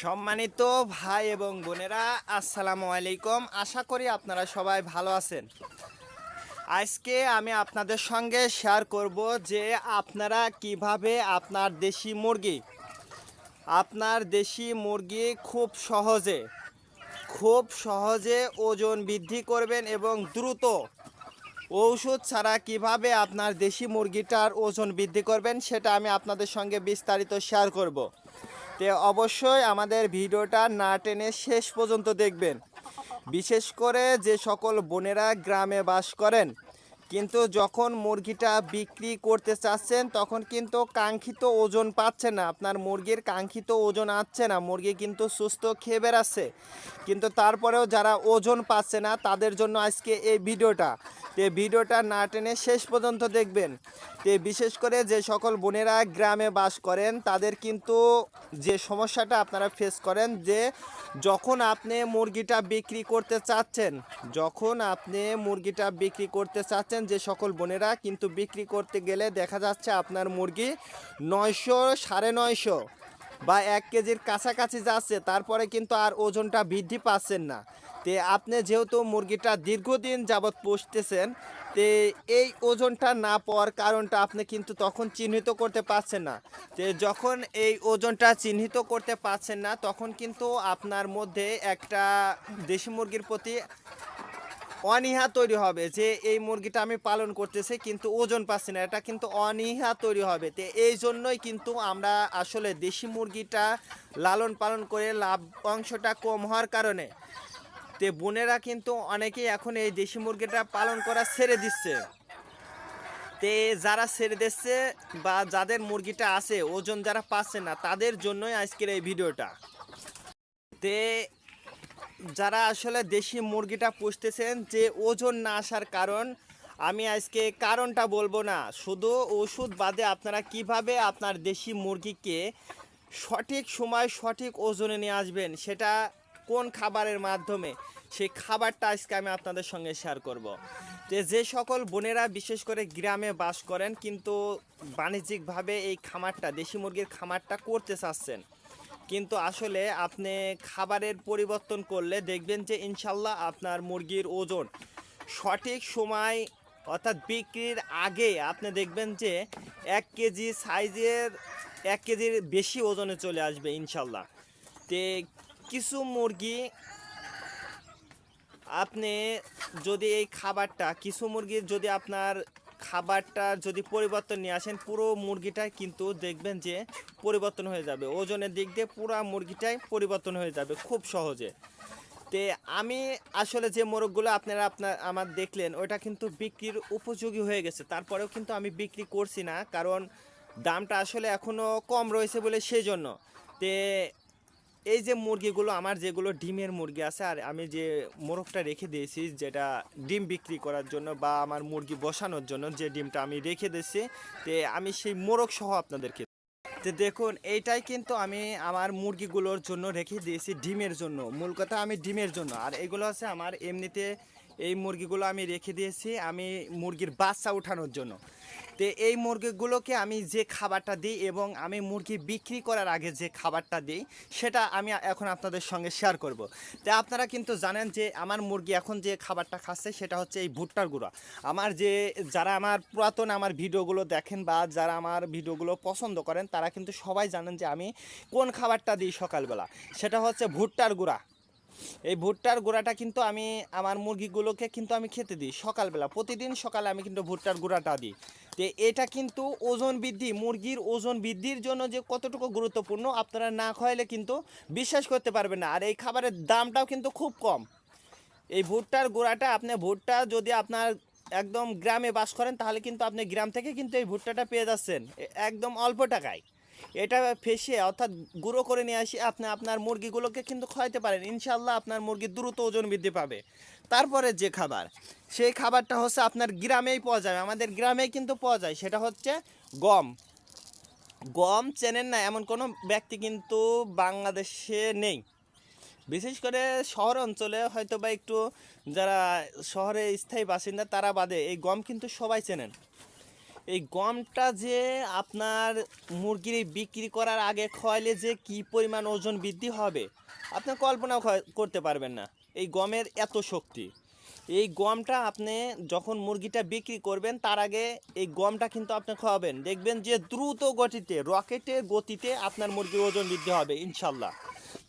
সম্মানিত ভাই এবং বোনেরা, আসসালামু আলাইকুম। আশা করি আপনারা সবাই ভালো আছেন। আজকে আমি আপনাদের সঙ্গে শেয়ার করব যে আপনারা কীভাবে আপনার দেশি মুরগি, আপনার দেশি মুরগি খুব সহজে খুব সহজে ওজন বৃদ্ধি করবেন এবং দ্রুত ঔষধ ছাড়া কীভাবে আপনার দেশি মুরগিটার ওজন বৃদ্ধি করবেন, সেটা আমি আপনাদের সঙ্গে বিস্তারিত শেয়ার করব। তে অবশ্যই আমাদের ভিডিওটা না টেনে শেষ পর্যন্ত দেখবেন। বিশেষ করে যে সকল বোনেরা গ্রামে বাস করেন, কিন্তু যখন মুরগিটা বিক্রি করতে চাচ্ছেন, তখন কিন্তু কাঙ্ক্ষিত ওজন পাচ্ছে না। আপনার মুরগির কাঙ্ক্ষিত ওজন আসছে না, মুরগি কিন্তু সুস্থ খেয়ে বেড়াচ্ছে। কিন্তু তারপরেও যারা ওজন পাচ্ছে না, তাদের জন্য আজকে এই ভিডিওটা। তে ভিডিওটা না টেনে শেষ পর্যন্ত দেখবেন। তে বিশেষ করে যে সকল বোনেরা গ্রামে বাস করেন, তাদের কিন্তু যে সমস্যাটা আপনারা ফেস করেন যে যখন আপনি মুরগিটা বিক্রি করতে চাচ্ছেন, যখন আপনি মুরগিটা বিক্রি করতে চাচ্ছেন, যে সকল বোনেরা কিন্তু বিক্রি করতে গেলে দেখা যাচ্ছে আপনার মুরগি নয়শো সাড়ে নয়শো বা এক কেজির কাছাকাছি যাচ্ছে তারপরে কিন্তু আর ওজনটা বৃদ্ধি পাচ্ছেন না। তে আপনি যেহেতু মুরগিটা দীর্ঘদিন যাবৎ পুষতেছেন, তে এই ওজনটা না পাওয়ার কারণটা আপনি কিন্তু তখন চিহ্নিত করতে পারছেন না। তে যখন এই ওজনটা চিহ্নিত করতে পারছেন না, তখন কিন্তু আপনার মধ্যে একটা দেশি মুরগির প্রতি অনীহা তৈরি হবে যে এই মুরগিটা আমি পালন করতেছি, কিন্তু ওজন পাচ্ছি না। এটা কিন্তু অনীহা তৈরি হবে। তো এই জন্যই কিন্তু আমরা আসলে দেশি মুরগিটা লালন পালন করে লাভ অংশটা কম হওয়ার কারণে। তে বোনেরা কিন্তু অনেকেই এখন এই দেশি মুরগিটা পালন করা ছেড়ে দিচ্ছে। তে যারা ছেড়ে দিচ্ছে বা যাদের মুরগিটা আছে, ওজন যারা পাচ্ছে না, তাদের জন্যই আজকের এই ভিডিওটা। তে যারা আসলে দেশি মুরগিটা পুষতেছেন, যে ওজন না আসার কারণ, আমি আজকে কারণটা বলব না শুধু ওষুধ বাদে আপনারা কীভাবে আপনার দেশি মুরগিকে সঠিক সময় সঠিক ওজনে নিয়ে আসবেন, সেটা কোন খাবারের মাধ্যমে, সেই খাবারটা আজকে আমি আপনাদের সঙ্গে শেয়ার করব। যে যে সকল বোনেরা বিশেষ করে গ্রামে বাস করেন, কিন্তু বাণিজ্যিকভাবে এই খামারটা, দেশি মুরগির খামারটা করতে চাচ্ছেন কিন্তু আসলে আপনি খাবারের পরিবর্তন করলে দেখবেন যে ইনশাল্লাহ আপনার মুরগির ওজন সঠিক সময় অর্থাৎ বিক্রির আগে আপনি দেখবেন যে এক কেজি সাইজের, এক কেজির বেশি ওজনে চলে আসবে ইনশাল্লাহ। তে কিছু মুরগি আপনি যদি এই খাবারটা, কিছু মুরগির যদি আপনার খাবারটা যদি পরিবর্তন নিয়ে আসেন, পুরো মুরগিটাই কিন্তু দেখবেন যে পরিবর্তন হয়ে যাবে। ওজনের দিক দিয়ে পুরো মুরগিটাই পরিবর্তন হয়ে যাবে খুব সহজে। তে আমি আসলে যে মোরগগুলো আপনারা আপনার, আমার দেখলেন ওটা কিন্তু বিক্রির উপযোগী হয়ে গেছে। তারপরেও কিন্তু আমি বিক্রি করছি না, কারণ দামটা আসলে এখনও কম রয়েছে বলে সেই জন্য তে এই যে মুরগিগুলো, আমার যেগুলো ডিমের মুরগি আছে, আর আমি যে মোরগটা রেখে দিয়েছি, যেটা ডিম বিক্রি করার জন্য বা আমার মুরগি বসানোর জন্য যে ডিমটা আমি রেখে দিয়েছি, তে আমি সেই মোরগ সহ আপনাদেরকে তো দেখুন, এইটাই কিন্তু আমি আমার মুরগিগুলোর জন্য রেখে দিয়েছি ডিমের জন্য। মূল কথা আমি ডিমের জন্য। আর এগুলো আছে আমার এমনিতে এই মুরগিগুলো আমি রেখে দিয়েছি আমি মুরগির বাচ্চা উঠানোর জন্য। তো এই মুরগিগুলোকে আমি যে খাবারটা দিই এবং আমি মুরগি বিক্রি করার আগে যে খাবারটা দিই, সেটা আমি এখন আপনাদের সঙ্গে শেয়ার করব। তো আপনারা কিন্তু জানেন যে আমার মুরগি এখন যে খাবারটা খাচ্ছে, সেটা হচ্ছে এই ভুট্টার গুঁড়া। আমার যে, যারা আমার পুরাতন আমার ভিডিওগুলো দেখেন বা যারা আমার ভিডিওগুলো পছন্দ করেন, তারা কিন্তু সবাই জানেন যে আমি কোন খাবারটা দিই সকালবেলা। সেটা হচ্ছে ভুট্টার গুঁড়া। এই ভুট্টার গুঁড়াটা কিন্তু আমি আমার মুরগিগুলোকে কিন্তু আমি খেতে দিই সকালবেলা। প্রতিদিন সকালে আমি কিন্তু ভুট্টার গুঁড়াটা দিই। তো এটা কিন্তু ওজন বৃদ্ধি, মুরগির ওজন বৃদ্ধির জন্য যে কতটুকু গুরুত্বপূর্ণ আপনারা না খাওয়াইলে কিন্তু বিশ্বাস করতে পারবেন না। আর এই খাবারের দামটাও কিন্তু খুব কম। এই ভুট্টার গুঁড়াটা আপনি ভুট্টা যদি আপনার একদম গ্রামে বাস করেন তাহলে কিন্তু আপনি গ্রাম থেকে কিন্তু এই ভুট্টাটা পেয়ে যাচ্ছেন। একদম অল্প টাকায়। এটা ফেসে অর্থাৎ গুঁড়ো করে নিয়ে আসি আপনি আপনার মুরগিগুলোকে কিন্তু খাওয়াইতে পারেন। ইনশাল্লাহ আপনার মুরগি দ্রুত ওজন বৃদ্ধি পাবে। তারপরে যে খাবার, সেই খাবারটা হচ্ছে আপনার গ্রামেই পাওয়া যায় আমাদের গ্রামেই কিন্তু পাওয়া যায়, সেটা হচ্ছে গম। গম চেনেন না এমন কোনো ব্যক্তি কিন্তু বাংলাদেশে নেই। বিশেষ করে শহর অঞ্চলে হয়তো বা একটু যারা শহরে স্থায়ী বাসিন্দা তারা বাদে এই গম কিন্তু সবাই চেনেন। এই গমটা যে আপনার মুরগির বিক্রি করার আগে খাওয়াইলে যে কি পরিমাণ ওজন বৃদ্ধি হবে, আপনি কল্পনাও করতে পারবেন না। এই গমের এত শক্তি। এই গমটা আপনি যখন মুরগিটা বিক্রি করবেন, তার আগে এই গমটা কিন্তু আপনি খাওয়াবেন দেখবেন যে দ্রুত গতিতে রকেটের গতিতে আপনার মুরগির ওজন বৃদ্ধি হবে, ইনশাল্লাহ।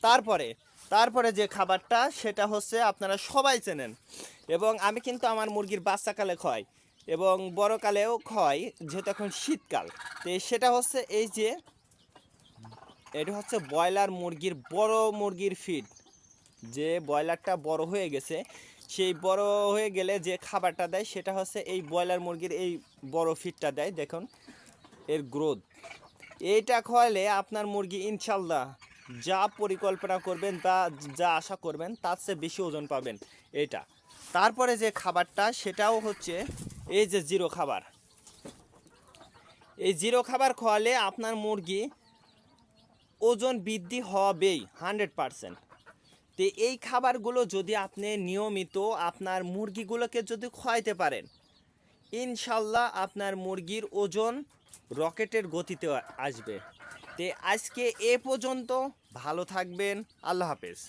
তারপরে তারপরে যে খাবারটা, সেটা হচ্ছে আপনারা সবাই চেনেন। এবং আমি কিন্তু আমার মুরগির বাচ্চাকালে খাই এবং বড়কালেও খাই যেহেতু এখন শীতকাল। তো সেটা হচ্ছে এই যে, এটা হচ্ছে ব্রয়লার মুরগির বড় মুরগির ফিড যে ব্রয়লারটা বড় হয়ে গেছে, সেই বড় হয়ে গেলে যে খাবারটা দেয়, সেটা হচ্ছে এই ব্রয়লার মুরগির এই বড় ফিডটা দেয়, দেখুন, এর গ্রোথ এইটা খাওয়ালে আপনার মুরগি ইনশাল্লাহ যা পরিকল্পনা করবেন বা যা আশা করবেন, তার চেয়ে বেশি ওজন পাবেন এটা তারপরে যে খাবারটা, সেটাও হচ্ছে এই যে জিরো খাবার। এই জিরো খাবার খাওয়ালে আপনার মুরগি ওজন বৃদ্ধি হবেই, হান্ড্রেড পারসেন্ট। তো এই খাবারগুলো যদি আপনি নিয়মিত আপনার মুরগিগুলোকে যদি খাওয়াইতে পারেন, ইনশাল্লাহ আপনার মুরগির ওজন রকেটের গতিতে আসবে। তে আজকে এ পর্যন্ত, ভালো থাকবেন, আল্লাহ হাফেজ।